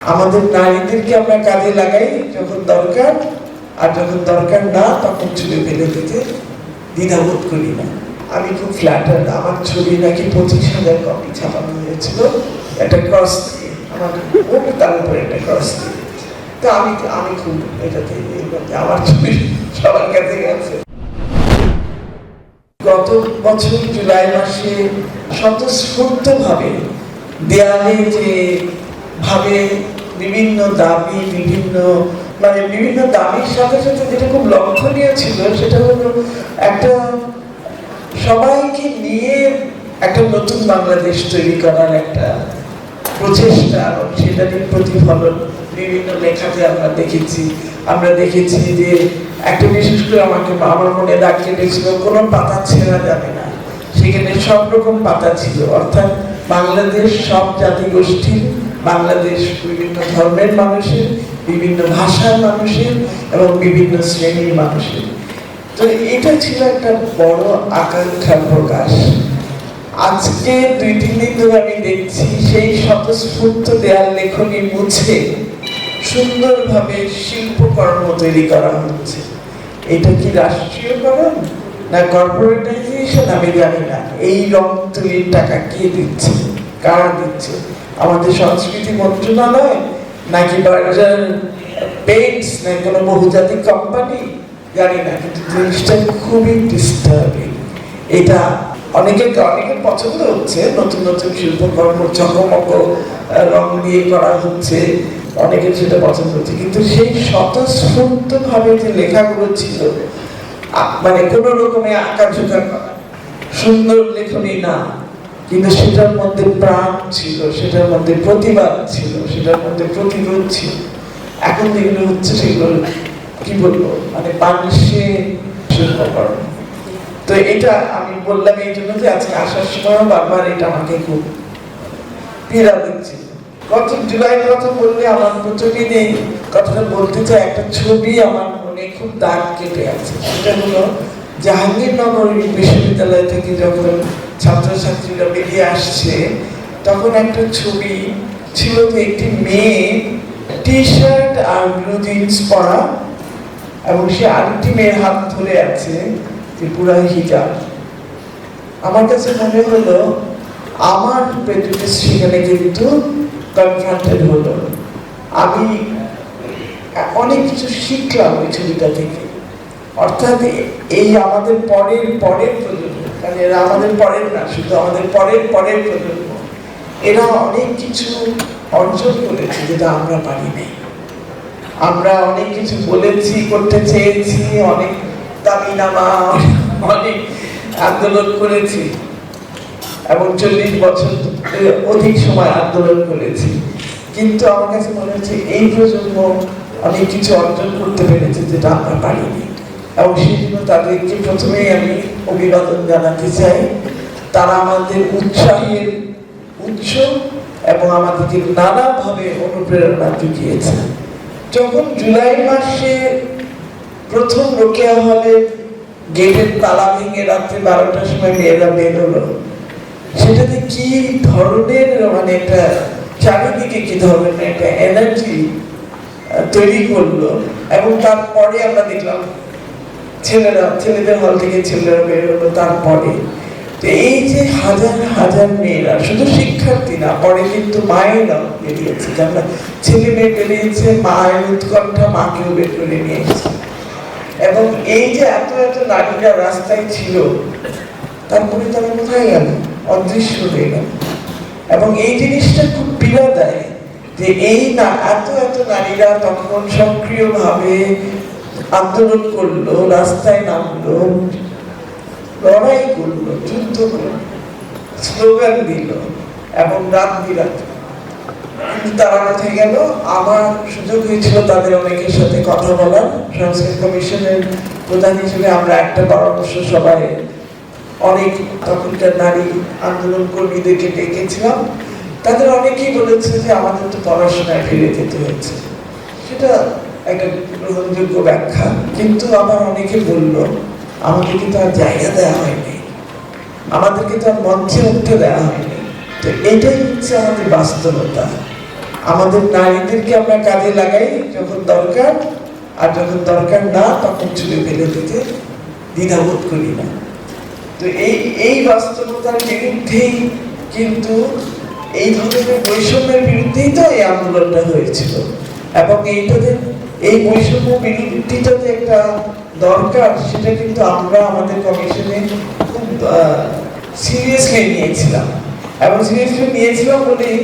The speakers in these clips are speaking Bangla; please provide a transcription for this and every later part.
আমাদের নারীদেরকে আমরা কাজে লাগাই যখন দরকার, আর যখন দরকার না, তখন ছুড়ে ফেলে দিতে দ্বিধাবোধ করি না। আমি খুব ফ্ল্যাটার আমার ছবি নাকি পঁচিশ হাজার কপি ছাপানো হয়েছিল। একটা ক্রস দিয়ে। আমার মুখ তার উপরে একটা ক্রস দিয়ে। তো আমি আমি খুব এটাতে আমার ছবি সবার কাছে গেছে। গত বছর জুলাই মাসে স্বতঃস্ফূর্ত ভাবে দেয়ালে যে ভাবে বিভিন্ন দাবি, বিভিন্ন মানে বিভিন্ন দাবির সাথে সাথে যেটা খুব লক্ষণীয় ছিল, সেটা হলো একটা সবাইকে নিয়ে একটা নতুন বাংলাদেশ তৈরি করার একটা প্রচেষ্টা এবং সেটারই প্রতিফলন বিভিন্ন লেখাতে আমরা দেখেছি। আমরা দেখেছি যে একটা বিশেষ করে আমাকে আমার মনে দাগ কেটেছিল, কোনো পাতা ছেঁড়া যাবে না। সেখানে সব রকম পাতা ছিল, অর্থাৎ বাংলাদেশ সব জাতি গোষ্ঠীর বাংলাদেশ বিভিন্ন ধর্মের মানুষের, বিভিন্ন ভাষার মানুষের এবং বিভিন্ন শ্রেণির মানুষের। তো এটা ছিল একটা বড় আকাঙ্ক্ষার প্রকাশ। আজকে দুই তিন দিন ধরে আমি দেখছি, সেই স্বতঃস্ফূর্ত দেয়াল লেখনী মুছে সুন্দরভাবে শিল্পকর্ম তৈরি করা হচ্ছে। এটা কি রাষ্ট্রীয়করণ না কর্পোরেটাইজেশন আমি জানি না। এই রং তুলির টাকা কে দিচ্ছে? কারা দিচ্ছে? আমাদের সংস্কৃতি মন্ত্রণালয় নাকি বার্জার পেন্টস না কোনো বহুজাতিক কোম্পানি জানি না, কিন্তু জিনিসটা খুবই ডিস্টার্বিং এটা অনেকে, অনেকের পছন্দ হচ্ছে, নতুন নতুন শিল্পকর্ম, চকমক, রং দিয়ে করা হচ্ছে, অনেকের সেটা পছন্দ হচ্ছে, কিন্তু সেই স্বতঃস্ফূর্ত ভাবে যে লেখাগুলো ছিল মানে কোনো রকমে আঁকা ঝোঁকা করা, সুন্দর লেখনী না। কিন্তু সেটার মধ্যে প্রাণ ছিল, সেটার মধ্যে প্রতিবাদ ছিল, সেটার মধ্যে প্রতিরোধ ছিল। এখন যেগুলো হচ্ছে সেগুলো কি বলব? মানে শিল্পকর্ম। তো এটা আমি বললাম এই জন্য যে আজকে আসার সময় বারবার এটা আমাকে খুব পীড়া দিচ্ছে। গত জুলাইয়ের কথা বললে আমার প্রতিদিন কথাটা বলতে চাই, একটা ছবি আমার মনে খুব দাগ কেটে আছে। সেটা হলো জাহাঙ্গীরনগর বিশ্ববিদ্যালয় থেকে যখন ছাত্রছাত্রীরা বেরিয়ে আসছে, তখন একটা ছবি ছিল যে একটি মেয়ে টি শার্ট আর ব্লু জিন্স পরা এবং সে আরেকটি মেয়ের হাত ধরে আছে যে পুরা হিজাব। আমার কাছে মনে হলো, আমার প্রেজুডিস সেখানে কিন্তু কনফ্রন্টেড হলো। আমি অনেক কিছু শিখলাম ওই ছবিটা থেকে। অর্থাৎ এই আমাদের পরের পরের প্রজন্ম। মানে এরা আমাদের পরের না, শুধু আমাদের পরের পরের প্রজন্ম। এরা অনেক কিছু অর্জন করেছে যেটা আমরা পারি নাই। আমরা অনেক কিছু বলেছি, করতে চেয়েছি, অনেক দাবি নামা অনেক আন্দোলন করেছি। এবং চল্লিশ বছর অধিক সময় আন্দোলন করেছি। কিন্তু আমার কাছে মনে হচ্ছে এই প্রজন্ম অনেক কিছু অর্জন করতে পেরেছে যেটা আমরা পারিনি এবং সেই জন্য তাদেরকে প্রথমেই আমি অভিবাদন জানাতে চাই, তারা আমাদের উৎসাহের উৎস এবং আমাদেরকে নানাভাবে অনুপ্রেরণা জুগিয়েছে। যখন জুলাই মাসে প্রথম রোকেয়া হলে গেটের তালা ভেঙে রাত্রে বারোটার সময় মেয়েরা বের হলো। সেটাতে কি ধরনের মানে একটা চারিদিকে কি ধরনের একটা এনার্জি তৈরি করল এবং তারপরে আমরা দেখলাম ছেলেরা ছেলেদের হল থেকে ছেলেরা বের হলো তারপরে। এই যে হাজার হাজার মেয়েরা, শুধু শিক্ষার্থী না, পরে কিন্তু বেরিয়েছে ছেলে মেয়ে বেরিয়েছে মায়ের উৎকণ্ঠা মাকেও বের করে নিয়ে এবং এই যে এত এত নারীরা রাস্তায় ছিল, তারপরে তারা কোথায় গেল? অদৃশ্য হয়ে গেল। এবং এই জিনিসটা খুব পীড়া দেয় যে এই না এত এত নারীরা তখন সক্রিয়ভাবে আন্দোলন করল, রাস্তায় নামলো, লড়াই করল, যুদ্ধ করল। স্লোগান দিল এবং রাত বিরাত তারা কোথায় গেল? আমার সুযোগ হয়েছিল তাদের অনেকের সাথে কথা বলার। সংস্কৃত কমিশনের প্রধান হিসেবে আমরা একটা পরামর্শ সভায় অনেক তখনকার নারী আন্দোলন কর্মীদেরকে ডেকেছিলাম। তাদের অনেকেই বলেছে যে আমাদের তো পড়াশোনায় ফিরে যেতে হয়েছে সেটা একটা গ্রহণযোগ্য ব্যাখ্যা। কিন্তু আবার অনেকে বলল, আমাদেরকে তো আর জায়গা দেওয়া হয়নি। আমাদেরকে তো আর মঞ্চে উঠতে দেওয়া হয়নি। তো এটাই হচ্ছে আমাদের বাস্তবতা। আমাদের নারীদেরকে আমরা কাজে লাগাই যখন দরকার, আর যখন দরকার না, তখন চুলে ফেলে দিতে দ্বিধাবোধ করি না। তো এই এই বাস্তবতার বিরুদ্ধেই কিন্তু এই ধরনের বৈষম্যের বিরুদ্ধেই তো এই আন্দোলনটা হয়েছিল। এবং এইটাতে এই বৈষম্য বিরোধিতা যে একটা দরকার, সেটা কিন্তু আমরা আমাদের কমিশনে খুব সিরিয়াসলি নিয়েছিলাম। এবং সিরিয়াসলি নিয়েছিলাম বলেই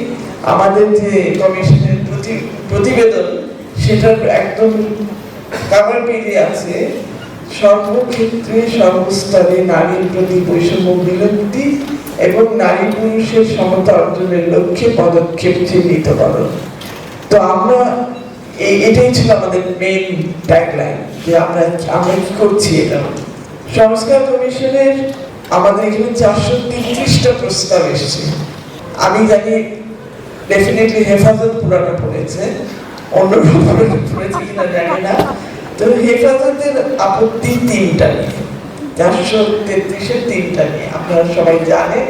আমাদের যে কমিশনের প্রতি, প্রতিবেদন, সেটার একদম কাভার পেজে আছে। সর্বক্ষেত্রে সর্বস্তরে নারীর প্রতি বৈষম্য বিলুপ্তি এবং নারী পুরুষের সমতা অর্জনের লক্ষ্যে পদক্ষেপ চিহ্নিত করো। তো আমরা এই এটাই ছিল আমাদের মেইন ট্যাগলাইন যে আমরা আমরা কি করছি এটা? সংস্কার কমিশনের আমাদের এখানে চারশো তিরিশটা প্রস্তাব এসেছে। আমি জানি ডেফিনেটলি হেফাজত পুরাটা পড়েছে অন্য পড়েছে কিনা জানি না। তো হেফাজতের আপত্তি তিনটা নিয়ে, চারশো তেত্রিশের তিনটা নিয়ে আপনারা সবাই জানেন।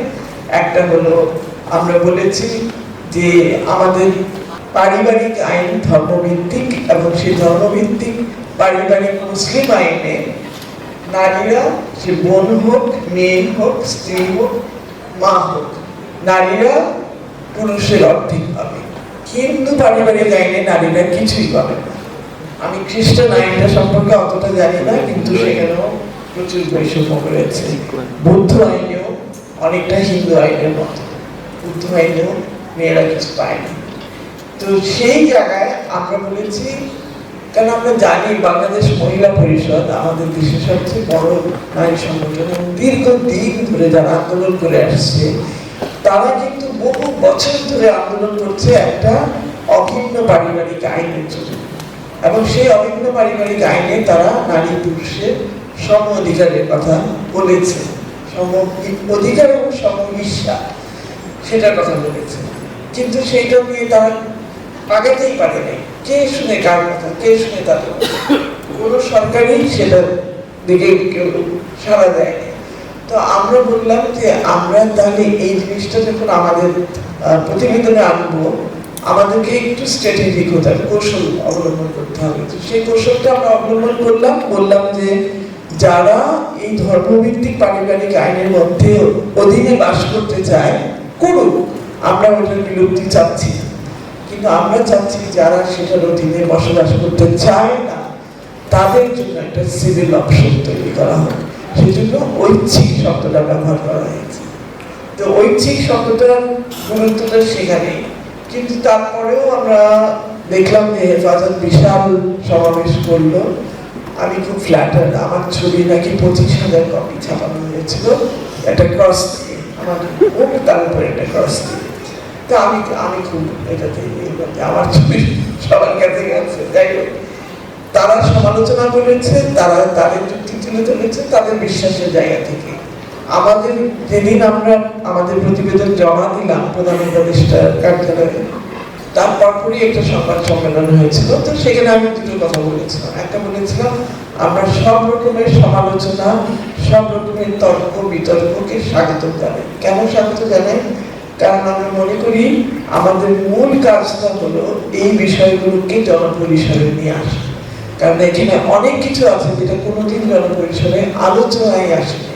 একটা হলো, আমরা বলেছি যে আমাদের পারিবারিক আইন, ধর্মভিত্তিক এবং সেই ধর্মভিত্তিক পারিবারিক মুসলিম আইনে নারীরা সে বোন হোক, মেয়ে হোক, স্ত্রী হোক, মা হোক, নারীরা পুরুষের অর্ধেক পাবে। হিন্দু পারিবারিক আইনে নারীরা কিছুই পাবে না। আমি খ্রিস্টান আইনটা সম্পর্কে অতটা জানি না, কিন্তু সেখানেও প্রচুর বৈষম্য রয়েছে। বৌদ্ধ আইনেও অনেকটা হিন্দু আইনের মতো। বৌদ্ধ আইনেও মেয়েরা কিছু পায় না তো সেই জায়গায় আমরা বলেছি কারণ আমরা জানি বাংলাদেশ মহিলা পরিষদ আমাদের দেশের সবচেয়ে বড় নারী সংগঠন এবং দীর্ঘদিন ধরে যারা আন্দোলন করে আসছে, তারা কিন্তু বহু বছর ধরে আন্দোলন করছে একটা অভিন্ন পারিবারিক আইনের জন্য। এবং সেই অভিন্ন পারিবারিক আইনে তারা নারী পুরুষের সম অধিকারের কথা বলেছে, সম অধিকার এবং সমহিসা সেটার কথা বলেছে। কিন্তু সেইটা নিয়ে তারা আগাতেই পারে নাই কে শুনে কার কথা, কে শুনে কথা? কোনো সরকারই সেটার দিকে কেউ সাড়া দেয়নি তো আমরা বললাম যে আমরা তাহলে এই জিনিসটা যখন আমাদের প্রতিবেদনে আনব, আমাদেরকে একটু স্ট্র্যাটেজিক হতে হবে কৌশল অবলম্বন করতে হবে সেই কৌশলটা আমরা অবলম্বন করলাম, বললাম যে যারা এই ধর্মভিত্তিক পারিবারিক আইনের মধ্যে অধীনে বাস করতে চায়, করুক আমরা ওটার বিলুপ্তি চাচ্ছি। কিন্তু আমরা চাচ্ছি যারা সেটার অধীনে বসবাস করতে চায় না, তাদের জন্য একটা সিভিল অপশন তৈরি করা হয় সেই জন্য ঐচ্ছিক শব্দটা ব্যবহার করা হয়েছে। তো ঐচ্ছিক শব্দটার গুরুত্বটা সেখানে। কিন্তু তারপরেও আমরা দেখলাম যে হেফাজত বিশাল সমাবেশ করল। আমি খুব ফ্ল্যাটার আমার ছবি নাকি পঁচিশ হাজার কপি ছাপানো হয়েছিল। একটা ক্রস দিয়ে, আমার তার উপরে একটা ক্রস দিয়ে। তো আমি আমি এটাতে আমার ছবি সবার কাছে গেছে। যাই হোক, তারা সমালোচনা করেছে, তারা তাদের তাদের বিশ্বাসের জায়গা থেকে। আমাদের যেদিন আমরা আমাদের প্রতিবেদন জমা দিলাম প্রধান উপদেষ্টার কার্যালয়ে তার একটা সংবাদ সম্মেলন হয়েছিল। তো সেখানে আমি দুটো কথা বলেছিলাম। একটা বলেছিলাম, আমরা সব রকমের সমালোচনা, সব রকমের তর্ক, বিতর্ককে স্বাগত জানাই। কেন স্বাগত জানাই? কারণ আমরা মনে করি আমাদের মূল কাজটা হলো এই বিষয়গুলোকে জনপরিসরে নিয়ে আসা। কারণ এখানে অনেক কিছু আছে যেটা কোনোদিন জনপরিসরে আলোচনায় আসেনি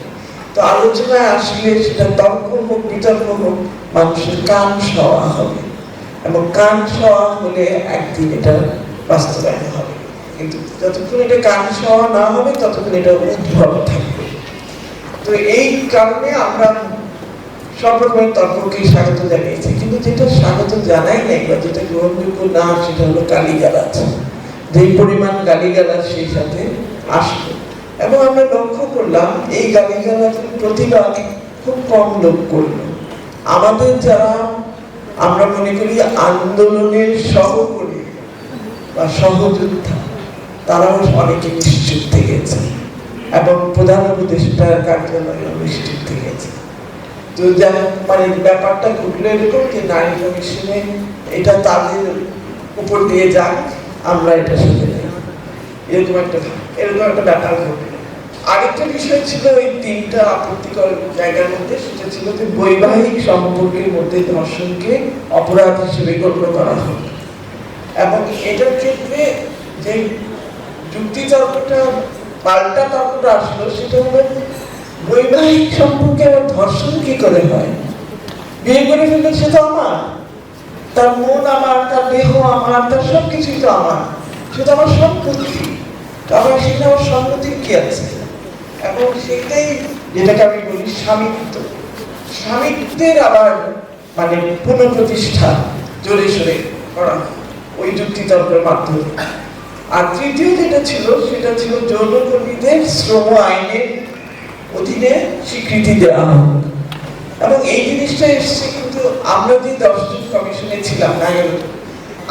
তো আলোচনায় আসলে সেটা তর্ক হোক, বিতর্ক হোক, মানুষের কান সওয়া হবে। এবং কান সওয়া হলে একদিন এটা বাস্তবায়ন হবে। কিন্তু যতক্ষণ এটা কান সওয়া না হবে, ততক্ষণ এটা উদ্ভব থাকবে। তো এই কারণে আমরা সব রকমের তর্ককে স্বাগত জানিয়েছে। কিন্তু যেটা স্বাগত জানাই নাই বা যেটা গ্রহণযোগ্য না, সেটা হলো গালিগালাজ। যেই পরিমাণ গালিগালাজ সেই সাথে আসলো এবং আমরা লক্ষ্য করলাম, এই গালিগালাজের প্রতিবাদ খুব কম লোক করল। আমাদের যারা, আমরা মনে করি, আন্দোলনের সহকর্মী বা সহযোদ্ধা, তারাও অনেকে নিশ্চুপ থেকেছে। এবং প্রধান উপদেষ্টার কার্যালয়ে নিশ্চুপ থেকেছে। মানে ব্যাপারটা ঘটলো এরকম যে নারী কমিশনে এটা তাদের উপর দিয়ে যাক, আমরা এটা নেই এরকম একটা এরকম একটা ব্যাপার আরেকটা বিষয় ছিল ওই তিনটা আপত্তিকর জায়গার মধ্যে, সেটা ছিল যে বৈবাহিক সম্পর্কের মধ্যে ধর্ষণকে অপরাধ হিসেবে গণ্য করা হতো এবং এটার ক্ষেত্রে যে যুক্তি তর্কটা পাল্টা তর্কটা আসলো, সেটা হলো বৈবাহিক সম্পর্কে আবার ধর্ষণ কি করে হয়? বিয়ে করে ফেললে সে তো আমার। তার মন আমার, তার দেহ আমার, তার সব কিছুই তো আমার। সে তো আমার সম্পত্তি। আবার সেখানে আমার সম্পত্তির কি আছে? এবং সেটাই যেটাকে আমি বলি স্বামিত্ব। স্বামিত্বের আবার মানে পুনঃপ্রতিষ্ঠা জোরে সোরে করা ওই যুক্তি তর্কের মাধ্যমে। আর তৃতীয় যেটা ছিল, সেটা ছিল যৌনকর্মীদের শ্রম আইনের অধীনে স্বীকৃতি দেওয়া হোক। এবং এই জিনিসটা এসছে কিন্তু আমরা যে দশজন কমিশনে ছিলাম নাগরিক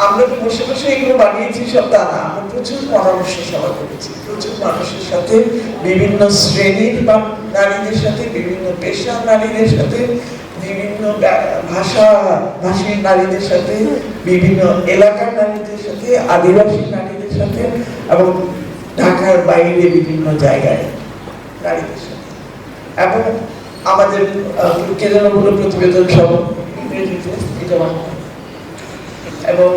আমরা তো বসে বসে এগুলো বানিয়েছি সব তা না, আমরা প্রচুর পরামর্শ সভা করেছি। প্রচুর মানুষের সাথে, বিভিন্ন শ্রেণির বা নারীদের সাথে, বিভিন্ন পেশার নারীদের সাথে, বিভিন্ন ভাষা, ভাষীর নারীদের সাথে, বিভিন্ন এলাকার নারীদের সাথে, আদিবাসী নারীদের সাথে এবং ঢাকার বাইরে বিভিন্ন জায়গায় নারীদের এবং আমাদের আহ, কে প্রতিবেদন সব এবং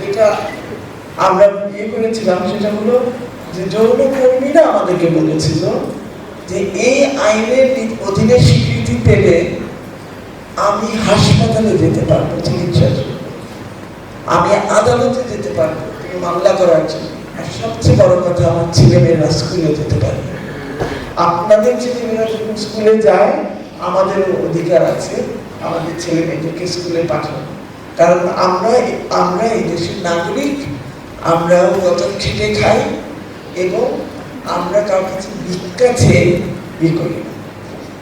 যেটা আমরা ইয়ে করেছিলাম সেটা হলো যে যৌন কর্মীরা আমাদেরকে বলেছিল যে এই আইনের অধীনে স্বীকৃতি পেলে আমি হাসপাতালে যেতে পারব চিকিৎসার জন্য। আমি আদালতে যেতে পারব মামলা করার জন্য। আর সবচেয়ে বড় কথা আমার ছেলে মেয়েরা স্কুলে যেতে পারবে। আপনাদের ছেলেমেয়েরা যখন স্কুলে যায় আমাদেরও অধিকার আছে, আমাদের ছেলে মেয়েদেরকে স্কুলে পাঠানো কারণ আমরা আমরা এই দেশের নাগরিক, আমরাও কত খেটে খাই এবং আমরা কারোর কাছে ভিক্ষা চেয়ে ইয়ে করি।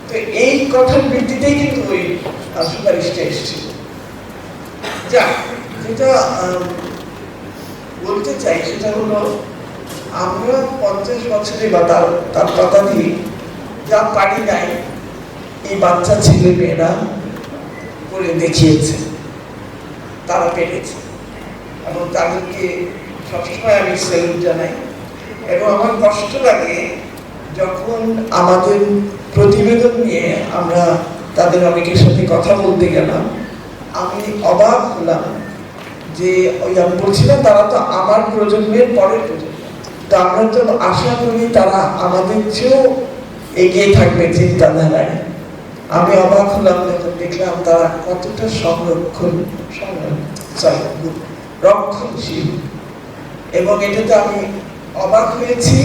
তো এই কথার ভিত্তিতেই কিন্তু ওই সুপারিশটা এসেছিল যা যেটা বলতে চাই সেটা হলো আমরা পঞ্চাশ বছরে বা তার তার ততাধিক যা পারি নাই, এই বাচ্চা, ছেলে, মেয়েরা করে দেখিয়েছে, তারা পেরেছে। এবং তাদেরকে সবসময় আমি সেলুট জানাই। এবং আমার কষ্ট লাগে যখন আমাদের প্রতিবেদন নিয়ে আমরা তাদের অনেকের সাথে কথা বলতে গেলাম, আমি অবাক হলাম যে ওই আমি বলছিলাম, তারা তো আমার প্রজন্মের পরের প্রজন্ম। তো আমরা তো আশা করি তারা আমাদের চেয়েও এগিয়ে থাকবে চিন্তাধারায়। আমি অবাক হলাম যখন দেখলাম তারা কতটা সংরক্ষণ রক্ষণশীল। এবং এটাতে আমি অবাক হয়েছি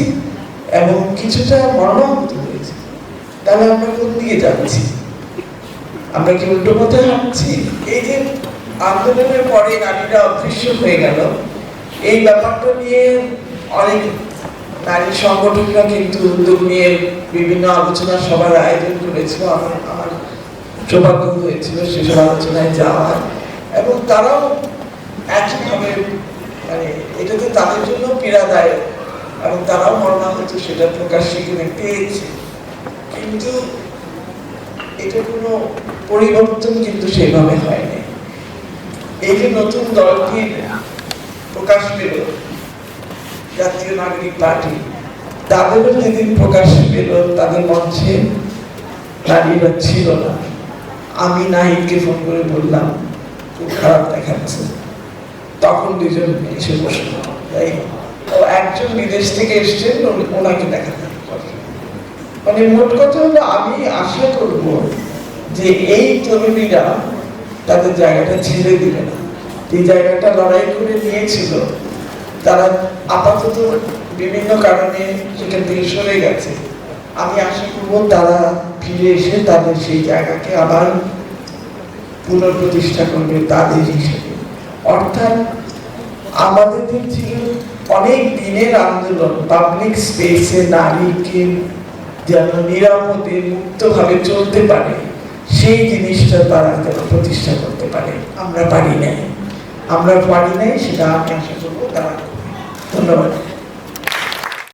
এবং কিছুটা মর্মাহত হয়েছি। তাহলে আমরা কোন দিকে যাচ্ছি? আমরা কি উল্টো পথে হাঁটছি? এই যে আন্দোলনের পরে নারীরা অদৃশ্য হয়ে গেল, এই ব্যাপারটা নিয়ে অনেক নারী সংগঠনরা কিন্তু উদ্যোগ নিয়ে বিভিন্ন আলোচনা সভার আয়োজন করেছিল, আমার আমার সৌভাগ্য হয়েছিল সেসব আলোচনায় যাওয়ার। এবং তারাও একইভাবে মানে এটাতে তাদের জন্য পীড়াদায়ক এবং তারাও মর্মাহত সেটা প্রকাশ কিনে পেয়েছে। কিন্তু এটা কোনো পরিবর্তন কিন্তু সেভাবে হয়নি। এই যে নতুন দলটির প্রকাশ পেল জাতীয় নাগরিক পার্টি, তাদেরও যেদিন প্রকাশ পেল, তাদের মঞ্চে নারীরা ছিল না। আমি নাহিদকে ফোন করে বললাম, খুব খারাপ দেখাচ্ছে তখন দুজন এসে বসল। তাই ও একজন বিদেশ থেকে এসছেন ও- ওনাকে দেখাতে মানে মোট কথা হলো, আমি আশা করব যে এই তরুণীরা তাদের জায়গাটা ছেড়ে দিবে না। এই জায়গাটা লড়াই করে নিয়েছিল। তারা আপাতত বিভিন্ন কারণে সেখান থেকে সরে গেছে। আমি আশা করব তারা ফিরে এসে তাদের সেই জায়গাকে আবার পুনঃপ্রতিষ্ঠা করবে তাদের হিসেবে। অর্থাৎ আমাদের ছিল অনেক দিনের আন্দোলন পাবলিক স্পেসে নারীকে যেন নিরাপদে, মুক্তভাবে চলতে পারে, সেই জিনিসটা তারা যেন প্রতিষ্ঠা করতে পারে। আমরা পারি নাই। আমরা পারি নাই সেটা আমি আশা করব তারা। ধন্যবাদ।